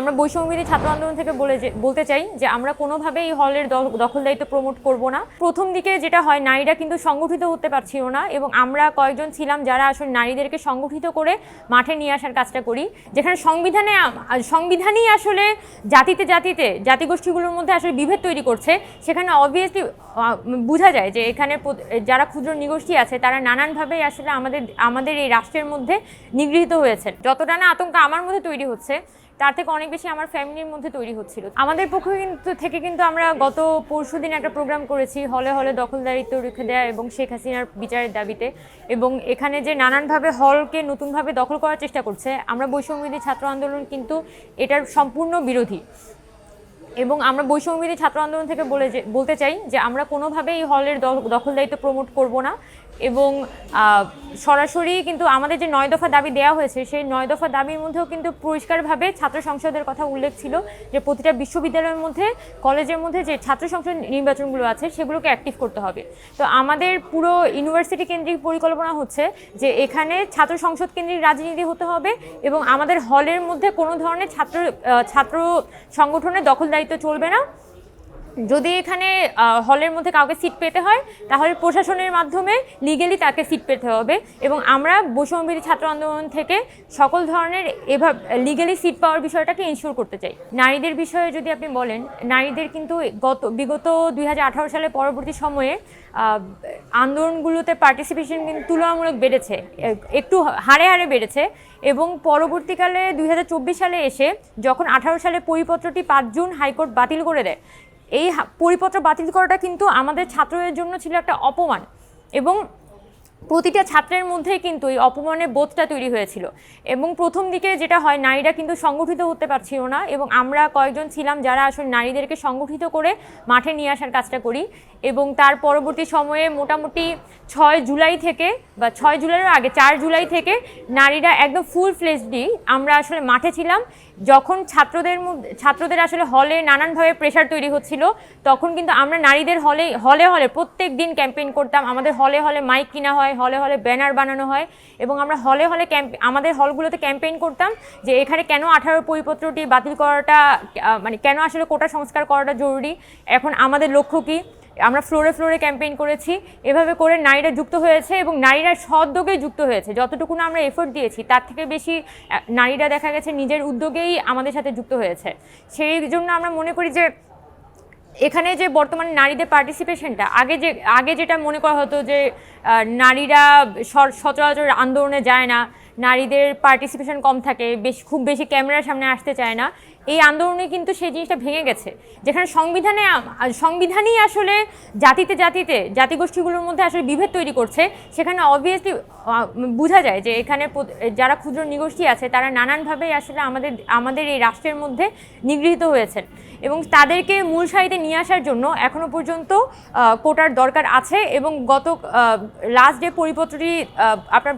আমরা বৈষম্যবিধি ছাত্র আন্দোলন থেকে বলে যে- বলতে চাই যে আমরা কোনোভাবেই এই হলের দ- দখলদারিত্ব প্রমোট করব না। প্রথম দিকে যেটা হয়, নারীরা কিন্তু সংগঠিত হতে পারছিল না এবং আমরা কয়েকজন ছিলাম যারা আসলে নারীদেরকে সংগঠিত করে মাঠে নিয়ে আসার কাজটা করি, যেখানে সংবিধানে সংবিধানই আসলে জাতিতে জাতিতে, জাতিগোষ্ঠীগুলোর মধ্যে আসলে বিভেদ তৈরি করছে। সেখানে অবভিয়াসলি বোঝা যায় যে এখানে যারা ক্ষুদ্র নিগোষ্ঠী আছে, তারা নানানভাবে আসলে আমাদের আমাদের এই রাষ্ট্রের মধ্যে নিগৃহীত হয়েছে যতটা না আতঙ্ক আমার মধ্যে তৈরি হচ্ছে তার থেকে অনেক বেশি আমার ফ্যামিলির মধ্যে তৈরি হচ্ছিল। আমাদের পক্ষ কিন্তু থেকে কিন্তু আমরা গত পরশু দিন একটা প্রোগ্রাম করেছি, হলে হলে দখলদারিত্ব রুখে দেওয়া এবং শেখ হাসিনার বিচারের দাবিতে। এবং এখানে যে নানানভাবে হলকে নতুনভাবে দখল করার চেষ্টা করছে, আমরা বৈষম্যবিধি ছাত্র আন্দোলন কিন্তু এটার সম্পূর্ণ বিরোধী। এবং আমরা বৈষম্যবিধি ছাত্র আন্দোলন থেকে বলে বলতে চাই যে আমরা কোনোভাবেই হলের দ- দখলদারিত্ব প্রমোট করব না। এবং সরাসরি কিন্তু আমাদের যে নয় দফা দাবি দেওয়া হয়েছে, সেই নয় দফা দাবির মধ্যেও কিন্তু পরিষ্কারভাবে ছাত্র সংসদের কথা উল্লেখ ছিল যে প্রতিটা বিশ্ববিদ্যালয়ের মধ্যে, কলেজের মধ্যে যে ছাত্র সংসদ নির্বাচনগুলো আছে, সেগুলোকে অ্যাক্টিভ করতে হবে। তো আমাদের পুরো ইউনিভার্সিটি কেন্দ্রিক পরিকল্পনা হচ্ছে যে এখানে ছাত্র সংসদ কেন্দ্রিক রাজনীতি হতে হবে এবং আমাদের হলের মধ্যে কোনো ধরনের ছাত্র ছাত্র সংগঠনের দখলদারিত্ব চলবে না। যদি এখানে হলের মধ্যে কাউকে সিট পেতে হয়, তাহলে প্রশাসনের মাধ্যমে লিগেলি তাকে সিট পেতে হবে। এবং আমরা বৈষম্যবিধি ছাত্র আন্দোলন থেকে সকল ধরনের এভাবে লিগেলি সিট পাওয়ার বিষয়টাকে ইনশিওর করতে চাই। নারীদের বিষয়ে যদি আপনি বলেন, নারীদের কিন্তু গত, বিগত দুই হাজার আঠারো সালে পরবর্তী সময়ে আন্দোলনগুলোতে পার্টিসিপেশন কিন্তু তুলনামূলক বেড়েছে একটু হারে হারে বেড়েছে। এবং পরবর্তীকালে দুই হাজার চব্বিশ সালে এসে যখন আঠারো সালে পরিপত্রটি পাঁচ জুন হাইকোর্ট বাতিল করে দেয় এই পরিপত্র বাতিল করাটা কিন্তু আমাদের ছাত্রদের জন্য ছিল একটা অপমান। এবং প্রতিটা ছাত্রের মধ্যেই কিন্তু এই অপমানের বোধটা তৈরি হয়েছিল। এবং প্রথম দিকে যেটা হয়, নারীরা কিন্তু সংগঠিত হতে পারছিল না এবং আমরা কয়েকজন ছিলাম যারা আসলে নারীদেরকে সংগঠিত করে মাঠে নিয়ে আসার কাজটা করি এবং তার পরবর্তী সময়ে মোটামুটি ছয় জুলাই থেকে বা ছয় জুলাইয়ের আগে, চার জুলাই থেকে নারীরা একদম ফুল ফ্লেজডি আমরা আসলে মাঠে ছিলাম। যখন ছাত্রদের মধ্যে ছাত্রদের আসলে হলে নানানভাবে প্রেশার তৈরি হচ্ছিল, তখন কিন্তু আমরা নারীদের হলে হলে হলে প্রত্যেক দিন ক্যাম্পেইন করতাম। আমাদের হলে হলে মাইক কিনা হয় হলে হলে ব্যানার বানানো হয় এবং আমরা হলে হলে ক্যাম্প আমাদের হলগুলোতে ক্যাম্পেইন করতাম যে এখানে কেন আঠারো পরিপত্রটি বাতিল করাটা মানে কেন আসলে কোটা সংস্কার করাটা জরুরি? এখন আমাদের লক্ষ্য কী? আমরা ফ্লোরে ফ্লোরে ক্যাম্পেইন করেছি, এভাবে করে নারীরা যুক্ত হয়েছে এবং নারীরা সদ্যোগে যুক্ত হয়েছে। যতটুকু আমরা এফোর্ট দিয়েছি, তার থেকে বেশি নারীরা দেখা গেছে নিজের উদ্যোগেই আমাদের সাথে যুক্ত হয়েছে। সেই জন্য আমরা মনে করি যে এখানে যে বর্তমানে নারীদের পার্টিসিপেশনটা আগে যে, আগে যেটা মনে করা হতো যে নারীরা সচরাচর আন্দোলনে যায় না নারীদের পার্টিসিপেশন কম থাকে, বেশ, খুব বেশি ক্যামেরার সামনে আসতে চায় না। এই আন্দোলনে কিন্তু সেই জিনিসটা ভেঙে গেছে। যেখানে সংবিধানে সংবিধানই আসলে জাতিতে জাতিতে, জাতিগোষ্ঠীগুলোর মধ্যে আসলে বিভেদ তৈরি করছে। সেখানে অবভিয়াসলি বোঝা যায় যে এখানে যারা ক্ষুদ্র নিগোষ্ঠী আছে, তারা নানানভাবে আসলে আমাদের আমাদের এই রাষ্ট্রের মধ্যে নিগৃহীত হয়েছেন। এবং তাদেরকে মূল সারিতে নিয়ে আসার জন্য এখনও পর্যন্ত কোটার দরকার আছে। এবং গত লাস্ট যে পরিপত্রটি আপনার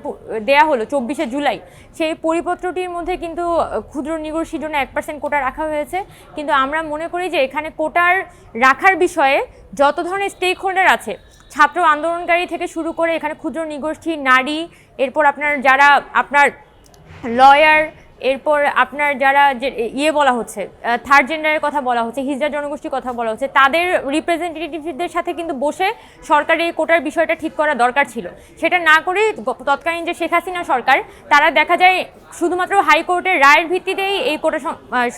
দেয়া হলো, চব্বিশে জুলাই। সেই পরিপত্রটির মধ্যে কিন্তু ক্ষুদ্র নিগোষ্ঠীর জন্য এক পার্সেন্ট কোটা রাখা হয়েছে। কিন্তু আমরা মনে করি যে এখানে কোটার রাখার বিষয়ে যত ধরনের স্টেক হোল্ডার আছে, ছাত্র আন্দোলনকারী থেকে শুরু করে এখানে ক্ষুদ্র নিগোষ্ঠী, নারী, এরপর আপনার যারা, আপনার লয়ার এরপর আপনার যারা যে ইয়ে বলা হচ্ছে থার্ড জেন্ডারের কথা বলা হচ্ছে হিজড়া জনগোষ্ঠীর কথা বলা হচ্ছে, তাদের রিপ্রেজেন্টেটিভদের সাথে কিন্তু বসে সরকারের কোটার বিষয়টা ঠিক করা দরকার ছিল। সেটা না করে তৎকালীন যে শেখ হাসিনা সরকার, তারা দেখা যায় শুধুমাত্র হাইকোর্টের রায়ের ভিত্তিতেই এই কোটা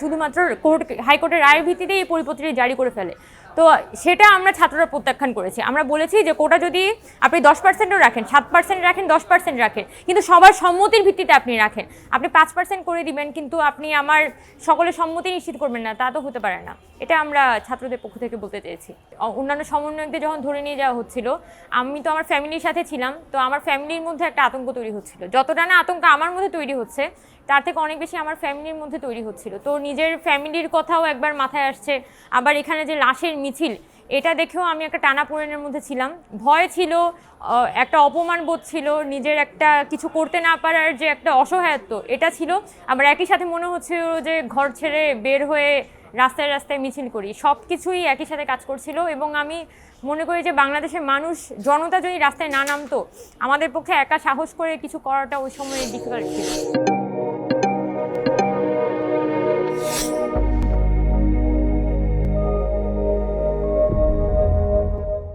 শুধুমাত্র কোর্ট হাইকোর্টের রায়ের ভিত্তিতেই এই পরিপত্রটি জারি করে ফেলে। তো সেটা আমরা ছাত্ররা প্রত্যাখ্যান করেছি। আমরা বলেছি যে কোটা যদি আপনি দশ পার্সেন্টও রাখেন, সাত পার্সেন্ট রাখেন, দশ পার্সেন্ট রাখেন, কিন্তু সবার সম্মতির ভিত্তিতে আপনি রাখেন। আপনি পাঁচ পার্সেন্ট করে দিবেন, কিন্তু আপনি আমার সকলের সম্মতি নিশ্চিত করবেন না, তা তো হতে পারে না। এটা আমরা ছাত্রদের পক্ষ থেকে বলতে চেয়েছি। অন্যান্য সমন্বয়কদের যখন ধরে নিয়ে যাওয়া হচ্ছিল, আমি তো আমার ফ্যামিলির সাথে ছিলাম, তো আমার ফ্যামিলির মধ্যে একটা আতঙ্ক তৈরি হচ্ছিল। যতটা না আতঙ্ক আমার মধ্যে তৈরি হচ্ছে তার থেকে অনেক বেশি আমার ফ্যামিলির মধ্যে তৈরি হচ্ছিল। তো নিজের ফ্যামিলির কথাও একবার মাথায় আসছে। আবার এখানে যে লাশের মিছিল, এটা দেখেও আমি একটা টানাপোড়েনের মধ্যে ছিলাম। ভয় ছিল একটা অপমান বোধ ছিল, নিজের একটা কিছু করতে না পারার যে একটা অসহায়ত্ব, এটা ছিল। আবার একই সাথে মনে হচ্ছিল যে ঘর ছেড়ে বের হয়ে রাস্তায় রাস্তায় মিছিল করি। সব কিছুই একই সাথে কাজ করছিল এবং আমি মনে করি যে বাংলাদেশের মানুষ, জনতা যদি রাস্তায় না নামতো, আমাদের পক্ষে একা সাহস করে কিছু করাটা ওই সময় ডিফিকাল্ট ছিল।